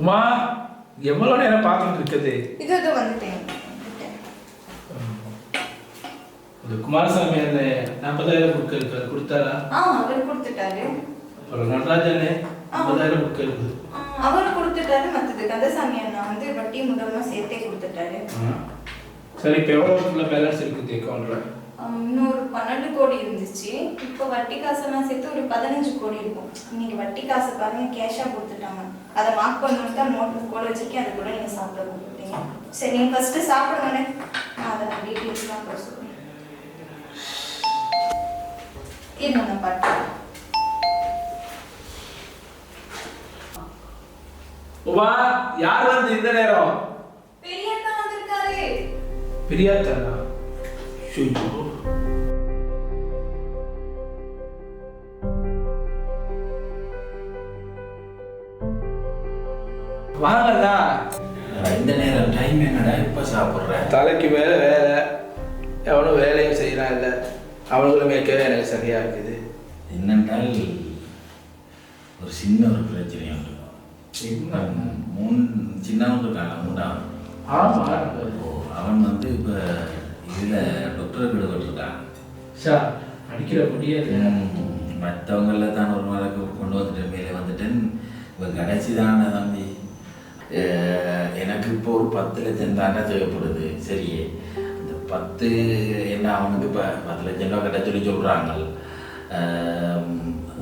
உமா எவ்வளோ நேரம் பார்த்துட்டு இருக்குது இது இது வந்துட்டேன். இந்த குமாரசாமி அந்த நாற்பதாயிரம் புக் இருக்கு அது கொடுத்தாரா? ஆ அவர் கொடுத்துட்டாரு. அப்புறம் நடராஜனே ஐம்பதாயிரம் புக் இருக்குது அவர் கொடுத்துட்டாரு மற்றது கந்தசாமி அண்ணா வந்து வட்டி முதல்ல சேர்த்தே கொடுத்துட்டாரு. சரி இப்போ எவ்வளோ பேலன்ஸ் இருக்குது அக்கௌண்ட்ல இன்னொரு பன்னெண்டு கோடி இருந்துச்சு. இப்போ வட்டி காசெல்லாம் சேர்த்து ஒரு பதினஞ்சு கோடி இருக்கும். இன்னைக்கு வட்டி காசை பாருங்க கேஷாக கொடுத்துட்டாங்க. அதை மார்க் பண்ணணும்னு தான் நோட்டு கூட வச்சிருக்கேன் அது கூட நீங்கள் சாப்பிட கொடுத்துட்டீங்க சரி நீங்கள் ஃபஸ்ட்டு சாப்பிடுங்கண்ணே நான் அதை நான் டீட்டெயில்ஸ்லாம் கூட சொல்கிறேன் இருங்க பாட்டு உமா யார் வந்து இந்த நேரம்? பெரியண்ணா வந்திருக்காரு. பிரியாத்தானா ஐயோ. வாங்கண்ணா இந்த நேரம் டைம் என்னடா இப்போ சாப்பிட்றேன் தலைக்கு மேலே வேலை. எவனும் வேலையும் செய்யறான் இல்லை. அவனுங்களும் மேய்க்கவே எனக்கு சரியா இருக்குது. என்னென்றால் ஒரு சின்ன ஒரு பிரச்சனை உண்டு. சின்ன? மூணு சின்னவன் இருக்காங்க மூணாவது அவன் வந்து இப்போ இதில் டாக்டர் கிடப்பட்டிருக்கான் ஷா அடிக்கிற முடியாது மற்றவங்கள தான் ஒரு மரக்கு கொண்டு வந்துட்டேன் மேலே வந்துட்டேன். இப்போ கடைசி தானே தம்பி. எனக்கு இப்போ ஒரு பத்து லட்சம் தானே தேவைப்படுது. சரியே. இந்த பத்து என்ன அவனுக்கு இப்போ பத்து லட்சம் ரூபா கிட்ட சொல்லி சொல்கிறாங்க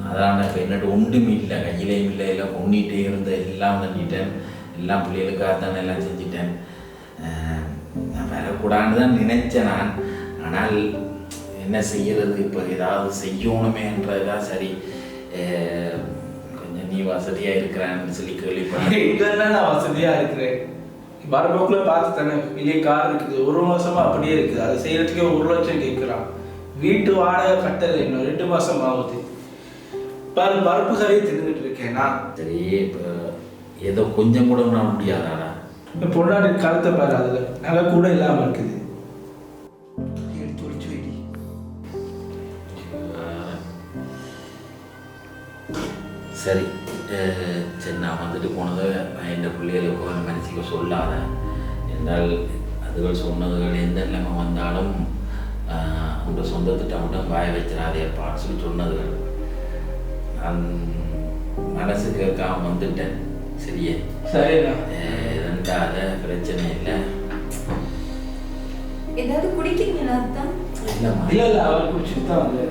அதான் இப்போ என்னட்டு ஒன்றும் இல்லை. கையிலையும் இல்லை எல்லாம் கொண்டுகிட்டே இருந்த எல்லாம் பண்ணிட்டேன். எல்லாம் பிள்ளைகளுக்காக தானே எல்லாம் செஞ்சுட்டேன். நான் வரக்கூடாதுன்னு தான் நினைச்சேன் நான். ஆனால் என்ன செய்யறது? இப்போ ஏதாவது செய்யணுமேன்றதுதான் சரி. கொஞ்சம் நீ வசதியாக இருக்கிறான்னு சொல்லி கேள்விப்பட்டேன். இதெல்லாம் நான் வசதியா இருக்கிறேன். வரப்போக்குள்ள பார்த்து தானே வெளியே கார் இருக்குது. ஒரு மாசமா அப்படியே இருக்குது. அதை செய்யறதுக்கே ஒரு லட்சம் கேட்குறான் வீட்டு வாடகை கட்டல. இன்னும் ரெண்டு மாசம் ஆகுது. பாரு பருப்பு கறியை தின்னுட்டு இருக்கேன் நான். சரி இப்போ ஏதோ கொஞ்சம் கூட நான் முடியாதாடா? பொண்டாட்டி கழுத்தை பாரு அதுல. நகை கூட இல்லாம இருக்குது. சரி சரி நான் வந்துட்டு போனதை என் பிள்ளைகளுக்கு மனசுக்கு சொல்லாத என்றால் அதுகள் சொன்னதுகள் எந்த நிலைமை வந்தாலும் அஹ், உங்க சொந்த திட்டம் மட்டும் வாய வச்சிடாதேப்பான்னு சொல்லி சொன்னதுகள் நான் மனசு கேட்காம வந்துட்டேன் சரியே சரிண்ணா ரெண்டாத பிரச்சனை இல்லை ஏதாவது குடிக்கிறீங்களா இல்ல இல்ல அவர் குடிச்சிட்டு தான் வந்து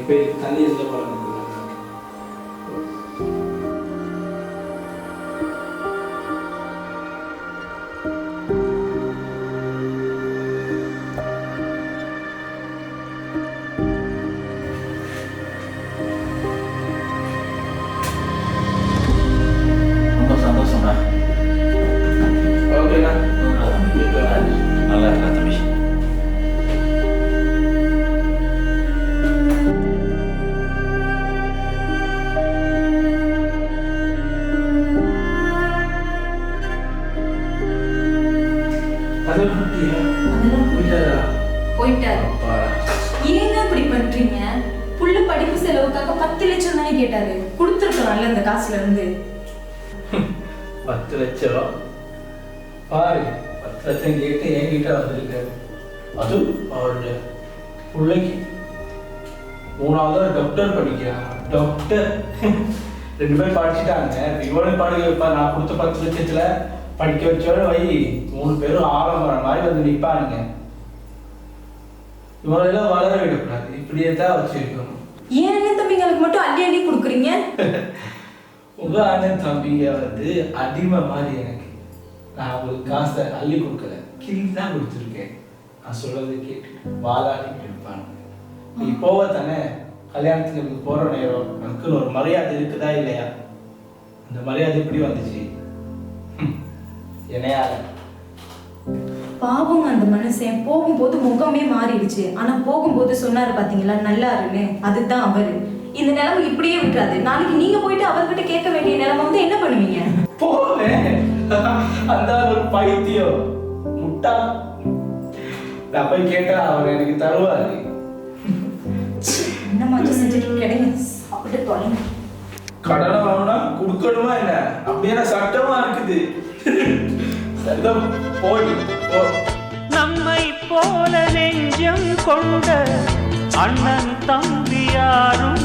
இப்ப தண்ணி இருந்த போல போயிட்டாரு. அப்பா ஏங்க இப்படி பண்றீங்க? புள்ள படிப்பு செலவுக்காக பத்து லட்சம் தானே கேட்டாரு. கொடுத்துருக்கலாம்ல அந்த காசுல இருந்து பத்து லட்சம்? பாரு பத்து லட்சம் கேட்டு என்கிட்ட வந்திருக்காரு. அதுவும் அவருடைய பிள்ளைக்கு. மூணாவது டாக்டர் படிக்கிறாங்க டாக்டர் ரெண்டு பேரும் படிச்சுட்டாங்க. இவனும் படிக்க வைப்பா நான் கொடுத்த பத்து லட்சத்துல படிக்க வச்சோட வை. மூணு பேரும் ஆரம்பரம் மாதிரி வந்து நிற்பானுங்க இவனெல்லாம் வளர விடக்கூடாது. இப்படியே தான் வச்சிருக்கணும். ஏன் அண்ணன் தம்பிங்களுக்கு மட்டும் அள்ளி அள்ளி கொடுக்குறீங்க? உங்க அண்ணன் தம்பிங்க வந்து அடிமை மாதிரி எனக்கு. நான் அவங்களுக்கு காசை அள்ளி கொடுக்கல. கிள்ளி தான் கொடுத்துருக்கேன். நான் சொல்றதை கேட்டு வாதாடிட்டு இருப்பாங்க நீ போவ தானே? கல்யாணத்துக்கு போற நேரம். நமக்குன்னு ஒரு மரியாதை இருக்குதா இல்லையா? அந்த மரியாதை எப்படி வந்துச்சு? என்னையால பாவங்க அந்த மனுஷன். போகும்போது முகமே மாறிடுச்சு. ஆனா போகும்போது சொன்னாரு பாத்தீங்களா நல்லாருன்னு. அதுதான் அவரு. இந்த நிலைமை இப்படியே விட்டுறாது. நாளைக்கு நீங்க போயிட்டு அவர்கிட்ட கேட்க வேண்டிய நிலைமை வந்து என்ன பண்ணுவீங்க? போவேன் அந்த ஒரு பைத்தியம். முட்டா. நான் போய் கேட்டா அவர் எனக்கு தருவாரு. என்ன மாதிரி செஞ்சுட்டு கிடைங்க சாப்பிட்டு தொலைங்க. கடனை வாங்கினா கொடுக்கணுமா என்ன? அப்படியே சட்டமா இருக்குது. சரிதான் போய் நம்மை போல நெஞ்சம் கொண்ட அண்ணன் தம்பி யாரும்